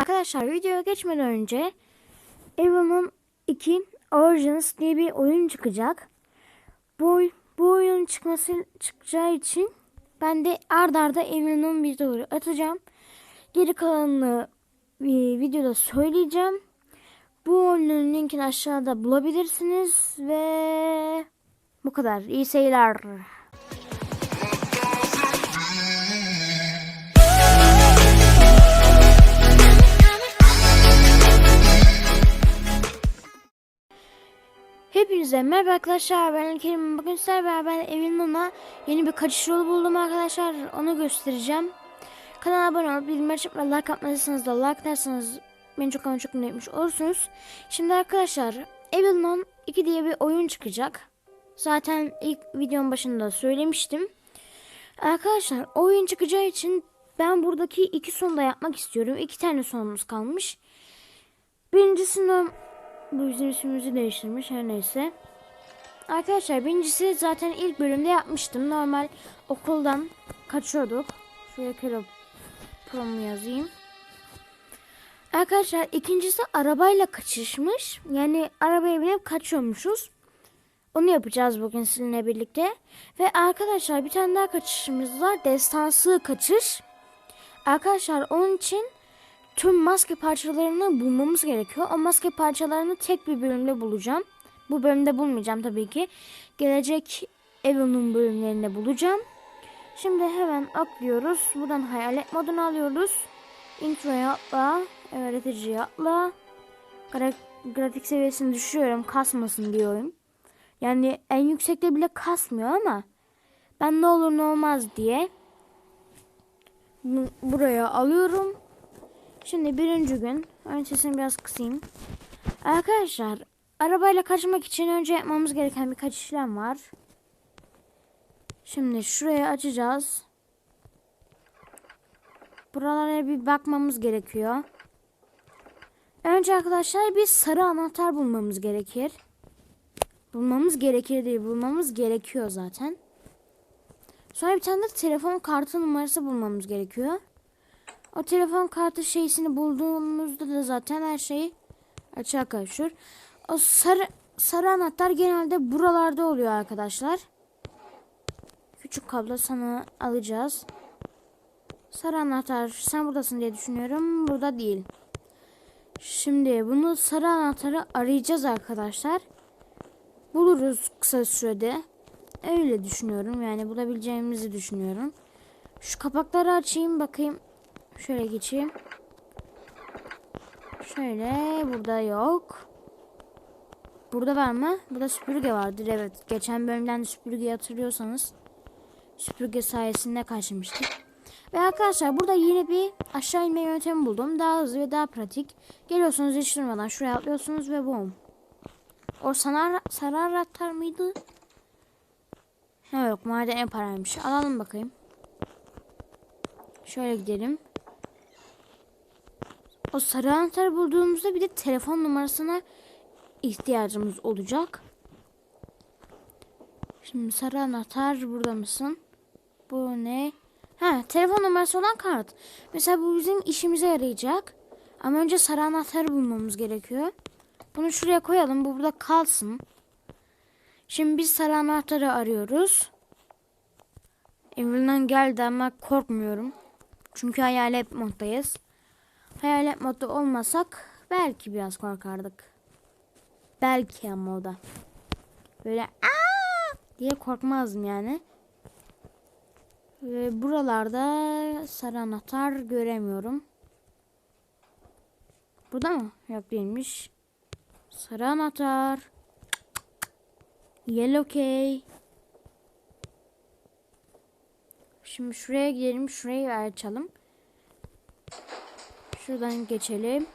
Arkadaşlar videoya geçmeden önce Evil'ın 2 Origins diye bir oyun çıkacak. Bu, bu oyunun çıkması çıkacağı için ben de ard arda Evil'ın videoları atacağım. Geri kalanını bir videoda söyleyeceğim. Bu oyunun linkini aşağıda bulabilirsiniz ve bu kadar. İyi seyirler. Hepinize merhaba arkadaşlar ben Kerim. Bugün sizlerle beraber evin ona yeni bir kaçış yolu buldum arkadaşlar. Onu göstereceğim. Kanala abone olup bildirimleri açıp ve like atmadıysanız da like atarsanız beni çok ama çok mutlu etmiş olursunuz. Şimdi arkadaşlar Evil'ın 2 diye bir oyun çıkacak. Zaten ilk videonun başında söylemiştim. Arkadaşlar oyun çıkacağı için ben buradaki iki sonu da yapmak istiyorum. İki tane sonumuz kalmış. Birincisini bu bizim ismimizi değiştirmiş her neyse. Arkadaşlar birincisi zaten ilk bölümde yapmıştım. Normal okuldan kaçıyorduk. Şuraya Kero Pro'mu yazayım. Arkadaşlar ikincisi arabayla kaçışmış. Yani arabaya binip kaçıyormuşuz. Onu yapacağız bugün sizinle birlikte. Ve arkadaşlar bir tane daha kaçışımız var. Destansı kaçış. Arkadaşlar onun için tüm maske parçalarını bulmamız gerekiyor. O maske parçalarını tek bir bölümde bulacağım. Bu bölümde bulmayacağım tabii ki. Gelecek Evil'ın bölümlerinde bulacağım. Şimdi hemen atlıyoruz. Buradan hayalet modunu alıyoruz. Introya atla. Öğreticiye atla. Gra grafik seviyesini düşürüyorum. Kasmasın diyorum. Yani en yüksekte bile kasmıyor ama ben ne olur ne olmaz diye bu- buraya alıyorum. Şimdi birinci gün. Ön sesini biraz kısayım. Arkadaşlar arabayla kaçmak için önce yapmamız gereken birkaç işlem var. Şimdi şurayı açacağız. Buralara bir bakmamız gerekiyor. Önce arkadaşlar bir sarı anahtar bulmamız gerekir. Bulmamız gerekir değil, bulmamız gerekiyor zaten. Sonra bir tane de telefon kartı numarası bulmamız gerekiyor. O telefon kartı şeysini bulduğumuzda da zaten her şey açığa kavuşur. O sarı sarı anahtar genelde buralarda oluyor arkadaşlar. Küçük kablo sana alacağız. Sarı anahtar sen buradasın diye düşünüyorum. Burada değil. Şimdi bunu sarı anahtarı arayacağız arkadaşlar. Buluruz kısa sürede. Öyle düşünüyorum. Yani bulabileceğimizi düşünüyorum. Şu kapakları açayım bakayım. Şöyle geçeyim. Şöyle burada yok. Burada var mı? Burada süpürge vardır evet. Geçen bölümden de süpürgeyi hatırlıyorsanız süpürge sayesinde kaçmıştık. Ve arkadaşlar burada yeni bir aşağı inme yöntemi buldum. Daha hızlı ve daha pratik. Geliyorsunuz hiç durmadan şuraya atlıyorsunuz ve boom. O sanar, sarar atar mıydı? Ha yok maden en paraymış. Alalım bakayım. Şöyle gidelim. O sarı anahtarı bulduğumuzda bir de telefon numarasına ihtiyacımız olacak. Şimdi sarı anahtar burada mısın? Bu ne? Ha telefon numarası olan kart. Mesela bu bizim işimize yarayacak. Ama önce sarı anahtarı bulmamız gerekiyor. Bunu şuraya koyalım. Bu burada kalsın. Şimdi biz sarı anahtarı arıyoruz. Evinden geldi ama korkmuyorum. Çünkü hayalet moddayız. Hayalet modda olmasak belki biraz korkardık. Belki ama o da. Böyle aa diye korkmazdım yani. Ve buralarda sarı anahtar göremiyorum. Burada mı? Yok değilmiş. Sarı anahtar. Yellow key. Şimdi şuraya gidelim. Şurayı açalım. Şuradan geçelim.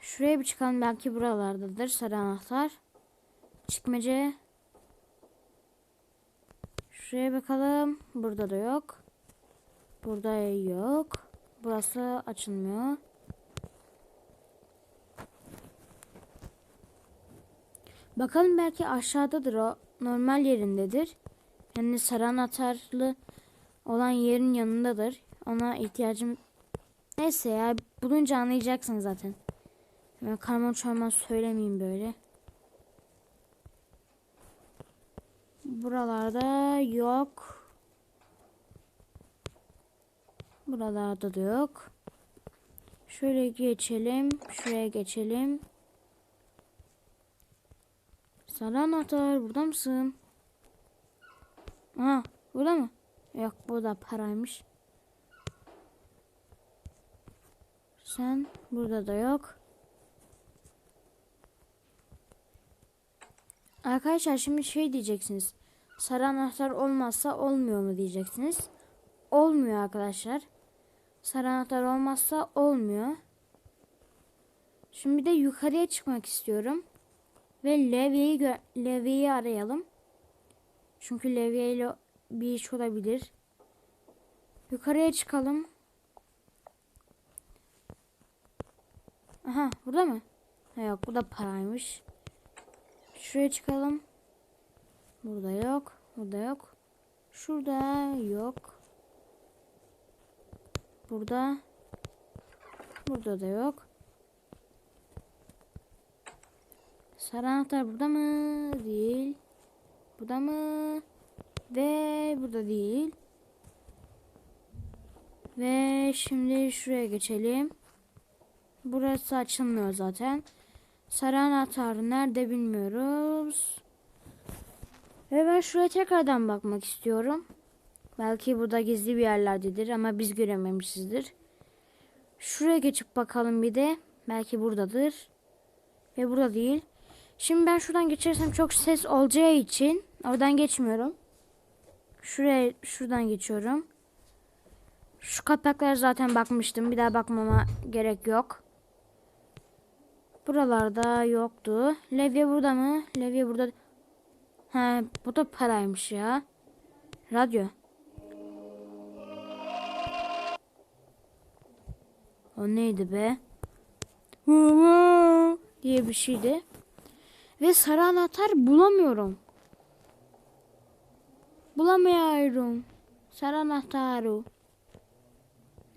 Şuraya bir çıkalım. Belki buralardadır. Sarı anahtar. Çıkmaca. Şuraya bakalım. Burada da yok. Burada yok. Burası açılmıyor. Bakalım belki aşağıdadır o. Normal yerindedir. Yani sarı anahtarlı olan yerin yanındadır. Ona ihtiyacım Neyse ya bulunca anlayacaksın zaten. Ben karman çorman söylemeyeyim böyle. Buralarda yok. Buralarda da yok. Şöyle geçelim. Şuraya geçelim. Sarı anahtar burada mısın? Aha burada mı? Yok bu da paraymış. Sen burada da yok. Arkadaşlar şimdi şey diyeceksiniz. Sarı anahtar olmazsa olmuyor mu diyeceksiniz. Olmuyor arkadaşlar. Sarı anahtar olmazsa olmuyor. Şimdi de yukarıya çıkmak istiyorum. Ve Levi'yi Levi'yi arayalım. Çünkü Levi ile bir iş olabilir. Yukarıya çıkalım. Aha burada mı? Ha, yok bu da paraymış. Şuraya çıkalım. Burada yok. Burada yok. Şurada yok. Burada. Burada da yok. Sarı anahtar burada mı? Değil. Burada mı? Ve burada değil. Ve şimdi şuraya geçelim. Burası açılmıyor zaten. Sarı anahtar nerede bilmiyoruz. Ve ben şuraya tekrardan bakmak istiyorum. Belki burada gizli bir yerlerdedir ama biz görememişizdir. Şuraya geçip bakalım bir de. Belki buradadır. Ve burada değil. Şimdi ben şuradan geçersem çok ses olacağı için oradan geçmiyorum. Şuraya şuradan geçiyorum. Şu kapaklara zaten bakmıştım. Bir daha bakmama gerek yok. Buralarda yoktu. Levye burada mı? Levye burada. He, bu da paraymış ya. Radyo. O neydi be? diye bir şeydi. Ve sarı anahtar bulamıyorum. Bulamıyorum. Sarı anahtarı.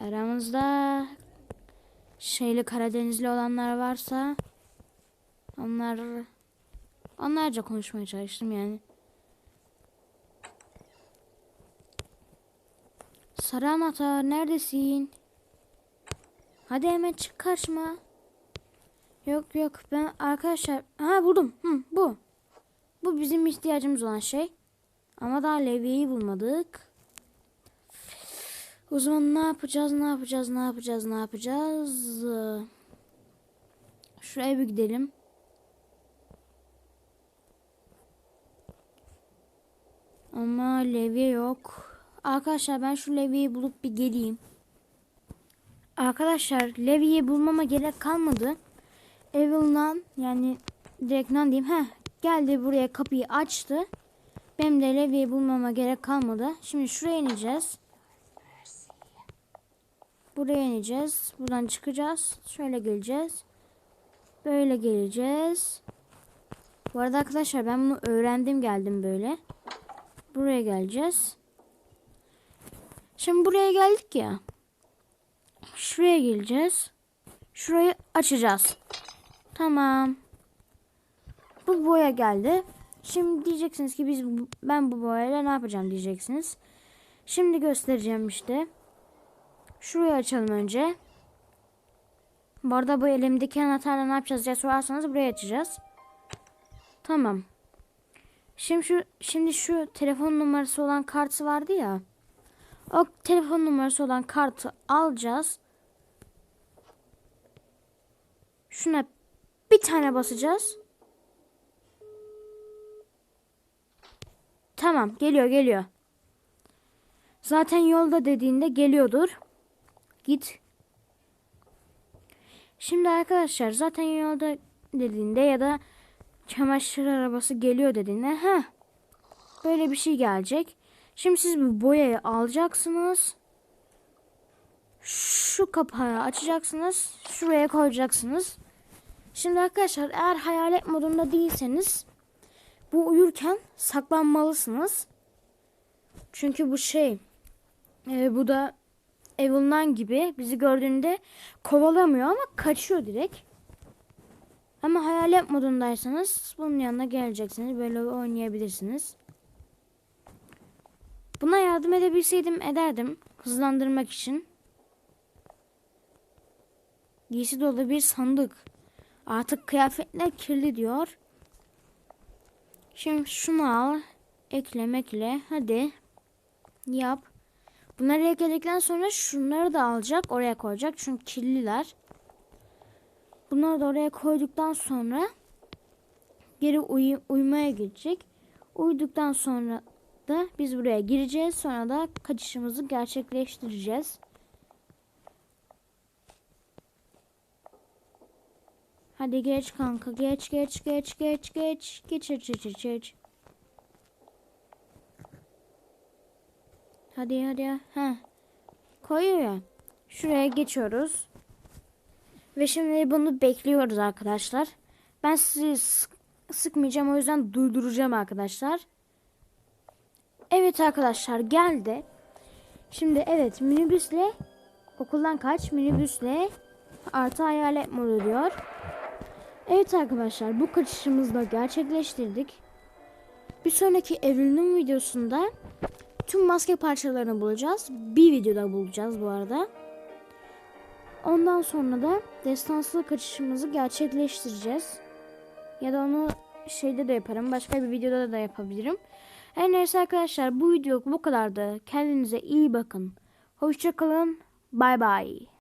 Aramızda şeyli Karadenizli olanlar varsa onlar onlarca konuşmaya çalıştım yani. Sarı anahtar neredesin? Hadi hemen çık karşıma. Yok yok ben arkadaşlar ha buldum. Hı, bu. Bu bizim ihtiyacımız olan şey. Ama daha levyeyi bulmadık. O zaman ne yapacağız, ne yapacağız, ne yapacağız, ne yapacağız? Şuraya bir gidelim. Ama levye yok. Arkadaşlar ben şu levyeyi bulup bir geleyim. Arkadaşlar levyeyi bulmama gerek kalmadı. Evil'dan yani direkt nan diyeyim. Heh, geldi buraya kapıyı açtı. Benim de levyeyi bulmama gerek kalmadı. Şimdi şuraya ineceğiz. Buraya ineceğiz. Buradan çıkacağız. Şöyle geleceğiz. Böyle geleceğiz. Bu arada arkadaşlar ben bunu öğrendim geldim böyle. Buraya geleceğiz. Şimdi buraya geldik ya. Şuraya geleceğiz. Şurayı açacağız. Tamam. Bu boya geldi. Şimdi diyeceksiniz ki biz ben bu boyayla ne yapacağım diyeceksiniz. Şimdi göstereceğim işte. Şurayı açalım önce. Bu arada bu elimdeki anahtarla ne yapacağız diye sorarsanız burayı açacağız. Tamam. Şimdi şu şimdi şu telefon numarası olan kartı vardı ya. O telefon numarası olan kartı alacağız. Şuna bir tane basacağız. Tamam geliyor geliyor. Zaten yolda dediğinde geliyordur. Git. Şimdi arkadaşlar zaten yolda dediğinde ya da çamaşır arabası geliyor dediğinde ha böyle bir şey gelecek. Şimdi siz bu boyayı alacaksınız. Şu kapağı açacaksınız. Şuraya koyacaksınız. Şimdi arkadaşlar eğer hayalet modunda değilseniz bu uyurken saklanmalısınız. Çünkü bu şey e, bu da Evil'dan gibi bizi gördüğünde kovalamıyor ama kaçıyor direkt. Ama hayalet modundaysanız bunun yanına geleceksiniz. Böyle oynayabilirsiniz. Buna yardım edebilseydim ederdim. Hızlandırmak için. Giysi dolu bir sandık. Artık kıyafetler kirli diyor. Şimdi şunu al. Ekle mekle. Hadi. Yap. Bunları ekledikten sonra şunları da alacak. Oraya koyacak. Çünkü kirliler. Bunları da oraya koyduktan sonra geri uyu- uyumaya gidecek. Uyuduktan sonra da biz buraya gireceğiz. Sonra da kaçışımızı gerçekleştireceğiz. Hadi geç kanka geç geç geç geç geç geç geç geç geç Hadi hadi ha. Koyuyor ya. Şuraya geçiyoruz. Ve şimdi bunu bekliyoruz arkadaşlar. Ben sizi sık- sıkmayacağım o yüzden durduracağım arkadaşlar. Evet arkadaşlar geldi. Şimdi evet minibüsle okuldan kaç minibüsle artı hayalet modu diyor. Evet arkadaşlar bu kaçışımızı da gerçekleştirdik. Bir sonraki evliliğin videosunda tüm maske parçalarını bulacağız. Bir videoda bulacağız bu arada. Ondan sonra da destanslı kaçışımızı gerçekleştireceğiz. Ya da onu şeyde de yaparım. Başka bir videoda da yapabilirim. Her neyse arkadaşlar bu video bu kadardı. Kendinize iyi bakın. Hoşçakalın. Bay bay.